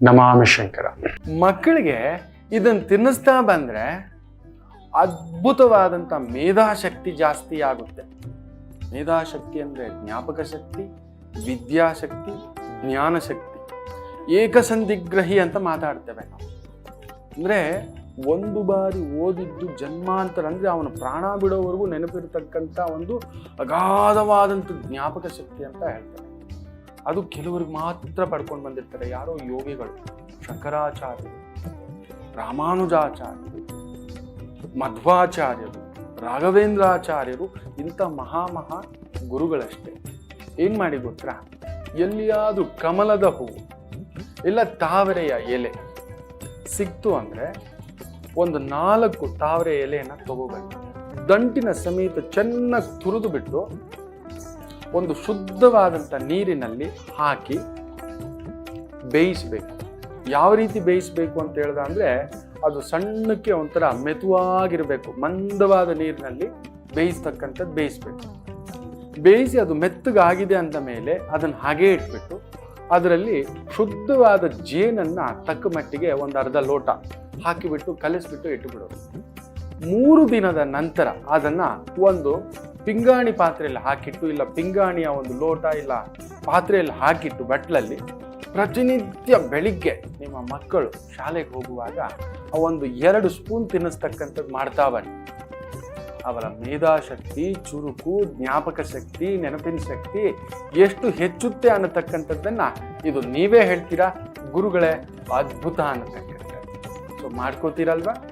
ನಮಾಮಿ ಶಂಕರ ಮಕ್ಕಳಿಗೆ ಇದನ್ನು ತಿನ್ನಿಸ್ತಾ ಬಂದರೆ ಅದ್ಭುತವಾದಂಥ ಮೇಧಾಶಕ್ತಿ ಜಾಸ್ತಿ ಆಗುತ್ತೆ. ಮೇಧಾಶಕ್ತಿ ಅಂದರೆ ಜ್ಞಾಪಕ ಶಕ್ತಿ, ವಿದ್ಯಾಶಕ್ತಿ, ಜ್ಞಾನಶಕ್ತಿ ಏಕಸಂದಿಗ್ರಹಿ ಅಂತ ಮಾತಾಡ್ತೇವೆ ಅಂದರೆ ಒಂದು ಬಾರಿ ಓದಿದ್ದು ಜನ್ಮಾಂತರ ಅಂದರೆ ಅವನ ಪ್ರಾಣ ಬಿಡೋವರೆಗೂ ನೆನಪಿರತಕ್ಕಂಥ ಒಂದು ಅಗಾಧವಾದಂಥ ಜ್ಞಾಪಕ ಶಕ್ತಿ ಅಂತ ಹೇಳ್ತಾರೆ ಅದು ಕೆಲವರಿಗೆ ಮಾತ್ರ ಪಡ್ಕೊಂಡು ಬಂದಿರ್ತಾರೆ. ಯಾರೋ ಯೋಗಿಗಳು, ಶಂಕರಾಚಾರ್ಯರು, ರಾಮಾನುಜಾಚಾರ್ಯರು, ಮಧ್ವಾಚಾರ್ಯರು, ರಾಘವೇಂದ್ರಾಚಾರ್ಯರು, ಇಂಥ ಮಹಾ ಮಹಾ ಗುರುಗಳಷ್ಟೇ. ಏನು ಮಾಡಿ ಗೊತ್ತಾ? ಎಲ್ಲಿಯಾದ್ರೂ ಕಮಲದ ಹೂವು ಇಲ್ಲ ತಾವರೆಯ ಎಲೆ ಸಿಕ್ತು ಅಂದರೆ ಒಂದು ನಾಲ್ಕು ತಾವರೆ ಎಲೆಯನ್ನು ತಗೋಬೇಕು. ದಂಟಿನ ಸಮೇತ ಚೆನ್ನಾಗಿ ತುರಿದು ಬಿಟ್ಟು ಒಂದು ಶುದ್ಧವಾದಂಥ ನೀರಿನಲ್ಲಿ ಹಾಕಿ ಬೇಯಿಸಬೇಕು. ಯಾವ ರೀತಿ ಬೇಯಿಸಬೇಕು ಅಂತ ಹೇಳ್ದ ಅಂದರೆ ಅದು ಸಣ್ಣಕ್ಕೆ ಒಂಥರ ಮೆತುವಾಗಿರಬೇಕು. ಮಂದವಾದ ನೀರಿನಲ್ಲಿ ಬೇಯಿಸ್ತಕ್ಕಂಥದ್ದು ಬೇಯಿಸ್ಬೇಕು. ಬೇಯಿಸಿ ಅದು ಮೆತ್ತಗಾಗಿದೆ ಅಂದ ಮೇಲೆ ಅದನ್ನು ಹಾಗೇ ಇಟ್ಬಿಟ್ಟು ಅದರಲ್ಲಿ ಶುದ್ಧವಾದ ಜೇನನ್ನು ತಕ್ಕ ಮಟ್ಟಿಗೆ ಒಂದು ಅರ್ಧ ಲೋಟ ಹಾಕಿಬಿಟ್ಟು ಕಲಿಸ್ಬಿಟ್ಟು ಇಟ್ಟುಬಿಡೋದು ಮೂರು ದಿನದ ನಂತರ ಅದನ್ನು ಒಂದು ಪಿಂಗಾಣಿ ಪಾತ್ರೆಯಲ್ಲಿ ಹಾಕಿಟ್ಟು, ಇಲ್ಲ ಪಿಂಗಾಣಿಯ ಒಂದು ಲೋಟ, ಇಲ್ಲ ಪಾತ್ರೆಯಲ್ಲಿ ಹಾಕಿಟ್ಟು ಬಟ್ಲಲ್ಲಿ ಪ್ರತಿನಿತ್ಯ ಬೆಳಿಗ್ಗೆ ನಿಮ್ಮ ಮಕ್ಕಳು ಶಾಲೆಗೆ ಹೋಗುವಾಗ ಆ ಒಂದು ಎರಡು ಸ್ಪೂನ್ ತಿನ್ನಿಸ್ತಕ್ಕಂಥದ್ದು ಮಾಡ್ತಾ ಬನ್ನಿ. ಅವರ ಮೇಧಾಶಕ್ತಿ, ಚುರುಕು, ಜ್ಞಾಪಕ ಶಕ್ತಿ, ನೆನಪಿನ ಶಕ್ತಿ ಎಷ್ಟು ಹೆಚ್ಚುತ್ತೆ ಅನ್ನತಕ್ಕಂಥದ್ದನ್ನ ಇದು ನೀವೇ ಹೇಳ್ತೀರಾ? ಗುರುಗಳೇ, ಅದ್ಭುತ ಅನ್ನತಕ್ಕಂಥದ್ದು. ಸೊ ಮಾಡ್ಕೋತೀರಲ್ವಾ?